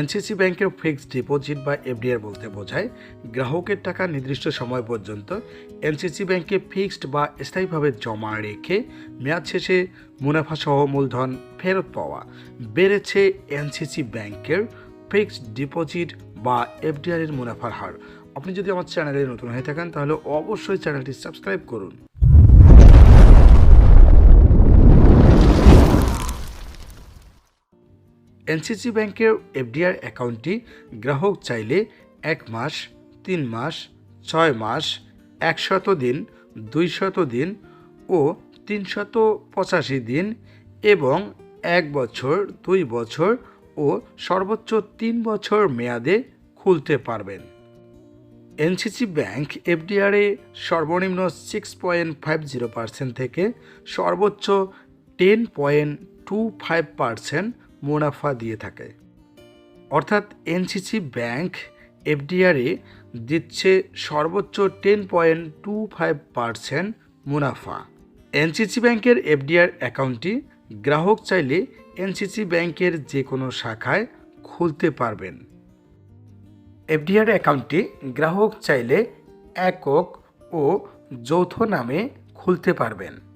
NCC ব্যাংকের fixed deposit বা FDR বলতে বোঝায়, গ্রাহকের টাকা নির্দিষ্ট সময় পর্যন্ত এনসিসি ব্যাংকে ফিক্সড বা স্থায়ীভাবে জমা রেখে মেয়াদ শেষে মুনাফাসহ মূলধন ফেরত পাওয়া। বেড়েছে এনসিসি ব্যাংকের ফিক্সড ডিপোজিট বা এফডিআর এর মুনাফার হার। আপনি যদি আমার চ্যানেলে নতুন হয়ে থাকেন, তাহলে অবশ্যই চ্যানেলটি সাবস্ক্রাইব করুন। এনসিসি ব্যাংকের এফডিআর অ্যাকাউন্টটি গ্রাহক চাইলে এক মাস, তিন মাস, ছয় মাস, একশত দিন, দুইশত দিন ও তিনশত পঁচাশি দিন এবং এক বছর, দুই বছর ও সর্বোচ্চ তিন বছর মেয়াদে খুলতে পারবেন। এনসিসি ব্যাংক এফডিআরে সর্বনিম্ন six point five zero percent থেকে সর্বোচ্চ ten point two five percent মুনাফা দিয়ে থাকে। অর্থাৎ এনসিসি ব্যাংক এফডিআরে দিচ্ছে সর্বোচ্চ ten point two five percent মুনাফা। এনসিসি ব্যাংকের এফডিআর অ্যাকাউন্টটি গ্রাহক চাইলে এনসিসি ব্যাংকের যে কোনো শাখায় খুলতে পারবেন। এফডিআর অ্যাকাউন্টটি গ্রাহক চাইলে একক ও যৌথ নামে খুলতে পারবেন।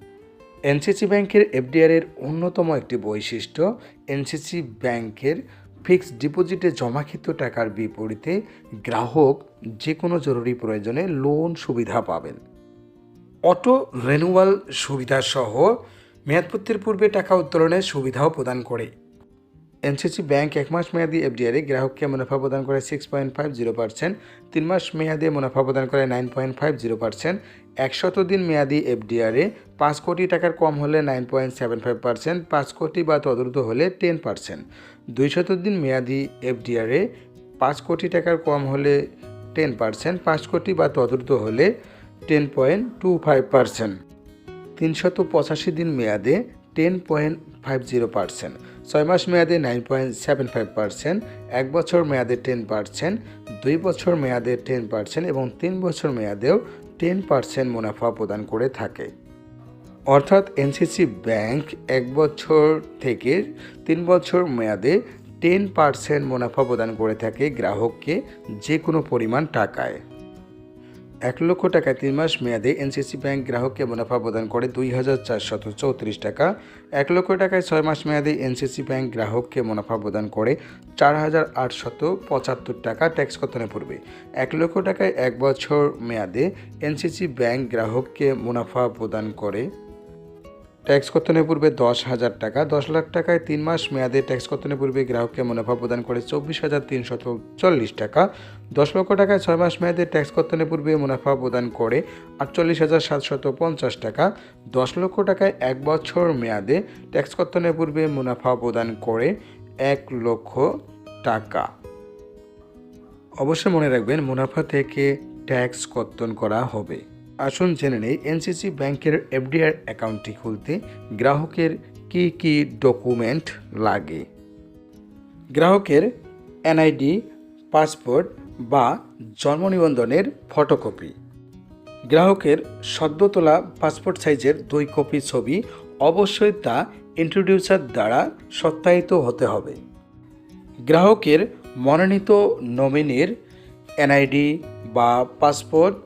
এনসিসি ব্যাংকের এফডিআর এর অন্যতম একটি বৈশিষ্ট্য, এনসিসি ব্যাংকের ফিক্সড ডিপোজিটে জমাকৃত টাকার বিপরীতে গ্রাহক যে কোনো জরুরি প্রয়োজনে লোন সুবিধা পাবেন। অটো রেনুয়াল সুবিধা সহ মেয়াদপত্তির পূর্বে টাকা উত্তোলনের সুবিধাও প্রদান করে। এনসিসি ব্যাংক এক মাস মেয়াদি এফডিআরে গ্রাহককে মুনাফা প্রদান করে six point five zero percent তিন মাস মেয়াদে মুনাফা প্রদান করে nine point five zero percent একশত দিন মেয়াদি এফডিআরে পাঁচ কোটি টাকার কম হলে nine point seven five percent পাঁচ কোটি বা তদুর্ধ হলে টেন পার্সেন্ট দুইশত দিন মেয়াদি এফডিআরে পাঁচ কোটি টাকার কম হলে টেন পার্সেন্ট পাঁচ কোটি বা তদুর্ধ হলে ten point two five percent তিনশত পঁচাশি দিন মেয়াদে ten point five zero percent ছয় মাস মেয়াদে nine point seven five percent এক বছর মেয়াদে টেন পার্সেন্ট দুই বছর মেয়াদে টেন পার্সেন্ট এবং তিন বছর মেয়াদেও টেন পার্সেন্ট মুনাফা প্রদান করে থাকে। অর্থাৎ এনসিসি ব্যাংক এক বছর থেকে তিন বছর মেয়াদে টেন পার্সেন্ট মুনাফা প্রদান করে থাকে গ্রাহককে যে কোনো পরিমাণ টাকায়। এক লক্ষ টাকায় তিন মাস মেয়াদে এনসিসি ব্যাংক গ্রাহককে মুনাফা প্রদান করে দুই হাজার চারশত চৌত্রিশ টাকা। এক লক্ষ টাকায় ছয় মাস মেয়াদে এনসিসি ব্যাংক গ্রাহককে মুনাফা প্রদান করে চার হাজার আটশত পঁচাত্তর টাকা ট্যাক্স কতনে পড়বে এক লক্ষ টাকায় এক বছর মেয়াদে এনসিসি ব্যাংক গ্রাহককে মুনাফা প্রদান করে ট্যাক্স কর্তনের পূর্বে দশ হাজার টাকা, দশ লাখ টাকায় তিন মাস মেয়াদে ট্যাক্স কর্তনের পূর্বে গ্রাহককে মুনাফা প্রদান করে চব্বিশ হাজার তিনশত চল্লিশ টাকা। দশ লক্ষ টাকায় ছয় মাস মেয়াদে ট্যাক্স কর্তনের পূর্বে মুনাফা প্রদান করে আটচল্লিশ হাজার সাতশত পঞ্চাশ টাকা। দশ লক্ষ টাকায় এক বছর মেয়াদে ট্যাক্স কর্তনের পূর্বে মুনাফা প্রদান করে এক লক্ষ টাকা। অবশ্যই মনে রাখবেন, মুনাফা থেকে ট্যাক্স কর্তন করা হবে। আসুন জেনে নেই, এনসিসি ব্যাংকের এফডিআর অ্যাকাউন্টটি খুলতে গ্রাহকের কি কি ডকুমেন্ট লাগে? গ্রাহকের এনআইডি, পাসপোর্ট বা জন্ম নিবন্ধনের ফটোকপি। গ্রাহকের সদ্য তোলা পাসপোর্ট সাইজের দুই কপি ছবি অবশ্যই তা ইন্ট্রোডিউসার দ্বারা সত্যায়িত হতে হবে। গ্রাহকের মনোনীত নমিনির এনআইডি বা পাসপোর্ট